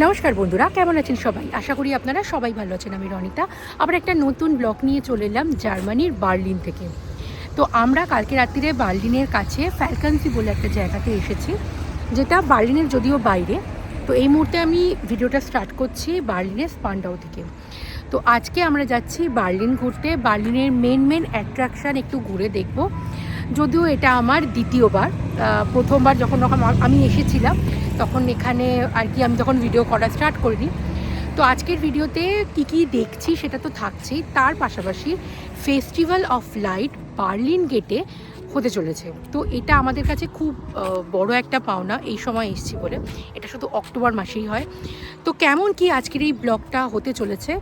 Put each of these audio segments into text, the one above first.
নমস্কার বন্ধুরা, কেমন আছেন সবাই? আশা করি আপনারা সবাই ভালো আছেন, আমি রনিতা। আবার একটা নতুন ব্লগ নিয়ে চলে এলাম জার্মানির বার্লিন থেকে। তো আমরা কালকে রাত্রিরে বার্লিনের কাছে ফ্যালকান্সি বলে একটা জায়গাতে এসেছি, যেটা বার্লিনের যদিও বাইরে। তো এই মুহূর্তে আমি ভিডিওটা স্টার্ট করছি বার্লিনের স্পান্ডাও থেকে। তো আজকে আমরা যাচ্ছি বার্লিন ঘুরতে। বার্লিনের মেন মেন অ্যাট্রাকশান একটু ঘুরে দেখব। যদিও এটা আমার দ্বিতীয়বার প্রথমবার যখন যখন আমি এসেছিলাম তখন এখানে আর কি আমি তখন ভিডিও করা স্টার্ট করিনি। তো আজকের ভিডিওতে কী কী দেখছি সেটা তো থাকছেই। তার পাশাপাশি ফেস্টিভ্যাল অফ লাইট বার্লিন গেটে হতে চলেছে। তো এটা আমাদের কাছে খুব বড় একটা পাওনা এই সময় এসছি বলে। এটা শুধু অক্টোবর মাসেই হয়। তো কেমন কি আজকের এই ব্লগটা হতে চলেছে?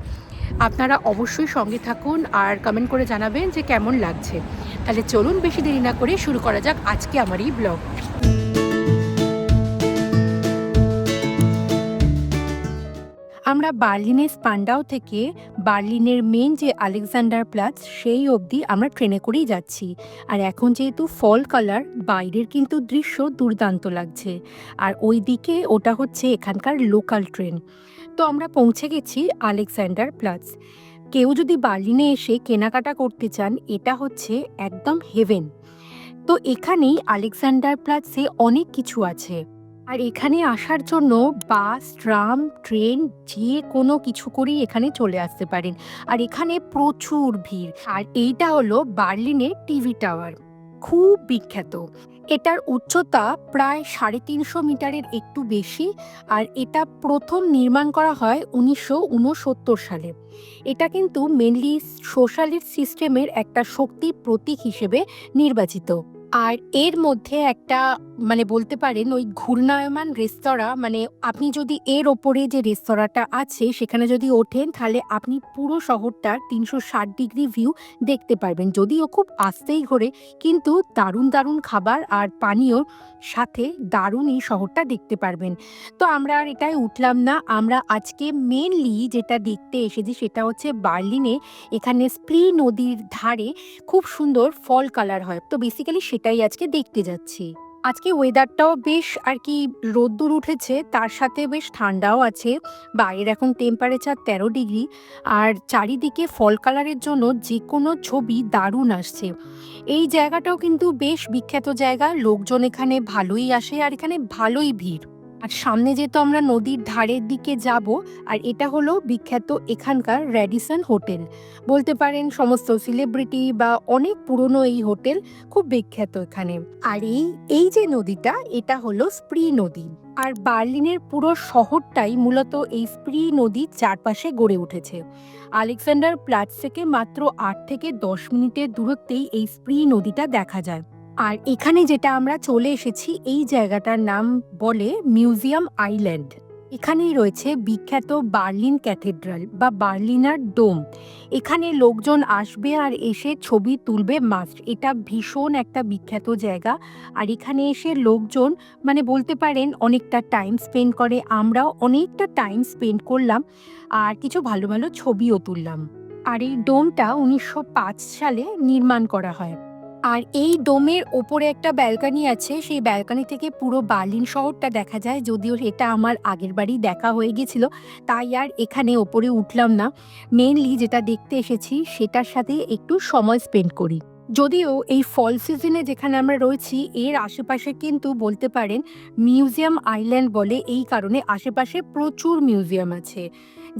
আপনারা অবশ্যই সঙ্গে থাকুন আর কমেন্ট করে জানাবেন যে কেমন লাগছে। তাহলে চলুন বেশি দেরি না করে শুরু করা যাক আজকে আমার এই ব্লগ আমরা বার্লিনের স্পান্ডাও থেকে বার্লিনের মেন যে আলেকজান্ডার প্লাস, সেই অবধি আমরা ট্রেনে করেই যাচ্ছি। আর এখন যেহেতু ফল কালার, বাইরের কিন্তু দৃশ্য দুর্দান্ত লাগছে। আর ওই দিকে ওটা হচ্ছে এখানকার লোকাল ট্রেন। তো আমরা পৌঁছে গেছি আলেকজান্ডার প্লাস। কেউ যদি বার্লিনে এসে কেনাকাটা করতে চান, এটা হচ্ছে একদম হেভেন। তো এখানেই আলেকজান্ডার প্লাসে অনেক কিছু আছে। আর এখানে আসার জন্য বাস, ট্রাম, ট্রেন যে কোনো কিছু করেই এখানে চলে আসতে পারেন। আর এখানে প্রচুর ভিড়। আর এইটা হলো বার্লিনের টিভি টাওয়ার। খুব বিখ্যাত। এটার উচ্চতা প্রায় সাড়ে তিনশো মিটারের একটু বেশি। আর এটা প্রথম নির্মাণ করা হয় উনিশশো উনসত্তর সালে। এটা কিন্তু মেনলি সোশ্যালিস্ট সিস্টেমের একটা শক্তি প্রতীক হিসেবে নির্বাচিত। আর এর মধ্যে একটা মানে বলতে পারেন ওই ঘূর্ণায়মান রেস্তোরাঁ মানে আপনি যদি এর ওপরে যে রেস্তোরাঁটা আছে, সেখানে যদি ওঠেন, তাহলে আপনি পুরো শহরটার তিনশো ষাট ডিগ্রি ভিউ দেখতে পারবেন। যদিও খুব আস্তেই ঘোরে, কিন্তু দারুণ দারুণ খাবার আর পানীয়র সাথে দারুণ এই শহরটা দেখতে পারবেন। তো আমরা আর এটাই উঠলাম না। আমরা আজকে মেনলি যেটা দেখতে এসেছি, সেটা হচ্ছে বার্লিনে এখানে স্প্লি নদীর ধারে খুব সুন্দর ফল কালার হয়। তো বেসিক্যালি সেটাই আজকে দেখতে যাচ্ছি। আজকে ওয়েদারটাও বেশ আর কি রোদ্দুর উঠেছে, তার সাথে বেশ ঠান্ডাও আছে। বাইরের এখন টেম্পারেচার তেরো ডিগ্রি আর চারিদিকে ফল কালারের জন্য যে কোনো ছবি দারুণ আসছে। এই জায়গাটাও কিন্তু বেশ বিখ্যাত জায়গা, লোকজন এখানে ভালোই আসে আর এখানে ভালোই ভিড়। আর সামনে যেহেতু আমরা নদীর ধারের দিকে যাব, আর এটা হলো বিখ্যাত এখানকার র্যাডিসন হোটেল। বলতে পারেন সমস্ত সেলিব্রিটি বা অনেক পুরনো এই হোটেল খুব বিখ্যাত এখানে। আর এই এই যে নদীটা, এটা হলো স্প্রি নদী। আর বার্লিনের পুরো শহরটাই মূলত এই স্প্রি নদীর চারপাশে গড়ে উঠেছে। আলেকজান্ডার প্লাচ থেকে মাত্র আট থেকে দশ মিনিটের দূরত্বেই এই স্প্রি নদীটা দেখা যায়। আর এখানে যেটা আমরা চলে এসেছি, এই জায়গাটার নাম বলে মিউজিয়াম আইল্যান্ড। এখানেই রয়েছে বিখ্যাত বার্লিন ক্যাথেড্রাল বা বার্লিনার ডোম। এখানে লোকজন আসবে আর এসে ছবি তুলবে মাস্ট। এটা ভীষণ একটা বিখ্যাত জায়গা। আর এখানে এসে লোকজন মানে বলতে পারেন, অনেকটা টাইম স্পেন্ড করে। আমরাও অনেকটা টাইম স্পেন্ড করলাম আর কিছু ভালো ভালো ছবিও তুললাম। আর এই ডোমটা উনিশশো পাঁচ সালে নির্মাণ করা হয়। আর এই ডোমের ওপরে একটা ব্যালকানি আছে, সেই ব্যালকানি থেকে পুরো বার্লিন শহরটা দেখা যায়, যদিও এটা আমার আগের বারই দেখা হয়ে গেছিল, তাই আর এখানে ওপরে উঠলাম না। মেনলি যেটা দেখতে এসেছি, সেটার সাথে একটু সময় স্পেন্ড করি। যদিও এই ফল সিজনে যেখানে আমরা রয়েছি, এর আশেপাশে কিন্তু বলতে পারেন মিউজিয়াম আইল্যান্ড বলে এই কারণে আশেপাশে প্রচুর মিউজিয়াম আছে।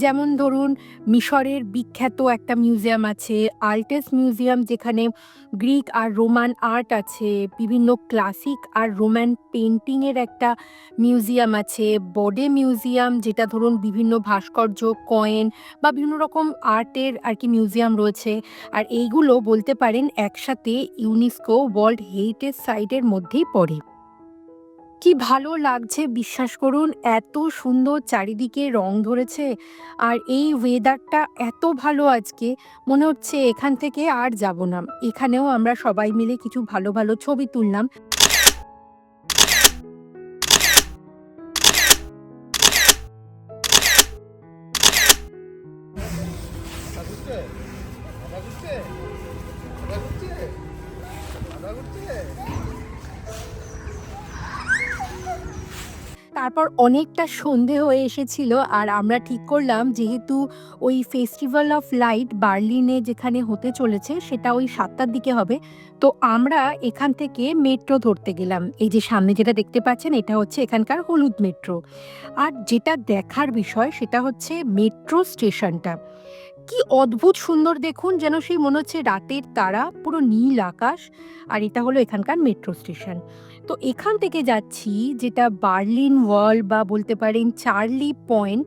যেমন ধরুন, মিশরের বিখ্যাত একটা মিউজিয়াম আছে আর্টেস মিউজিয়াম যেখানে গ্রিক আর রোমান আর্ট আছে, বিভিন্ন ক্লাসিক আর রোমান পেন্টিংয়ের একটা মিউজিয়াম আছে বডে মিউজিয়াম যেটা ধরুন বিভিন্ন ভাস্কর্য কয়েন বা বিভিন্ন রকম আর্টের আর কি মিউজিয়াম রয়েছে। আর এইগুলো বলতে পারেন একসাথে ইউনেস্কো ওয়ার্ল্ড হেরিটেজ সাইটের মধ্যেই পড়ে। কি ভালো লাগছে, বিশ্বাস করুন, এত সুন্দর চারিদিকে রং ধরেছে আর এই ওয়েদারটা এত ভালো আজকে, মনে হচ্ছে এখান থেকে আর যাব না। এখানেও আমরা সবাই মিলে কিছু ভালো ভালো ছবি তুললাম। আদা তারপর অনেকটা সন্ধে হয়ে এসেছিল, আর আমরা ঠিক করলাম যেহেতু ওই ফেস্টিভ্যাল অফ লাইট বার্লিনে যেখানে হতে চলেছে সেটা ওই সাতটার দিকে হবে। তো আমরা এখান থেকে মেট্রো ধরতে গেলাম। এই যে সামনে যেটা দেখতে পাচ্ছেন, এটা হচ্ছে এখানকার হলুদ মেট্রো। আর যেটা দেখার বিষয় সেটা হচ্ছে মেট্রো স্টেশনটা। কি অদ্ভুত সুন্দর দেখুন যেন সেই মনে হচ্ছে রাতের তারা, পুরো নীল আকাশ, আর এটা হলো এখানকার মেট্রো স্টেশন। তো এখান থেকে যাচ্ছি যেটা বার্লিন ওয়ার্ল্ড বা বলতে পারেন চার্লি পয়েন্ট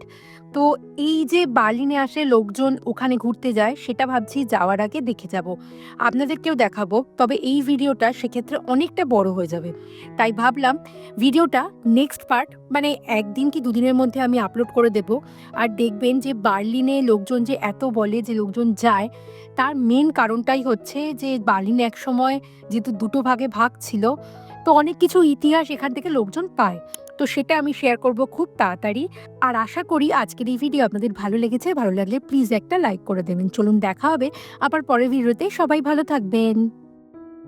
তো এই যে বার্লিনে আসে লোকজন ওখানে ঘুরতে যায়, সেটা ভাবছি যাওয়ার আগে দেখে যাব। আপনাদেরকেও দেখাবো, তবে এই ভিডিওটা সেক্ষেত্রে অনেকটা বড় হয়ে যাবে। তাই ভাবলাম ভিডিওটা নেক্সট পার্ট মানে একদিন কি দুদিনের মধ্যে আমি আপলোড করে দেব। আর দেখবেন যে বার্লিনে লোকজন যে এত বলে যে লোকজন যায়, তার মেন কারণটাই হচ্ছে যে বার্লিনে এক সময় যেহেতু দুটো ভাগে ভাগ ছিল, তো অনেক কিছু ইতিহাস এখান থেকে লোকজন পায়। তো সেটা আমি শেয়ার করব খুব তাড়াতাড়ি। আর আশা করি আজকের এই ভিডিও আপনাদের ভালো লেগেছে। ভালো লাগলে প্লিজ একটা লাইক করে দেবেন। চলুন দেখা হবে আবার পরের ভিডিওতে সবাই ভালো থাকবেন।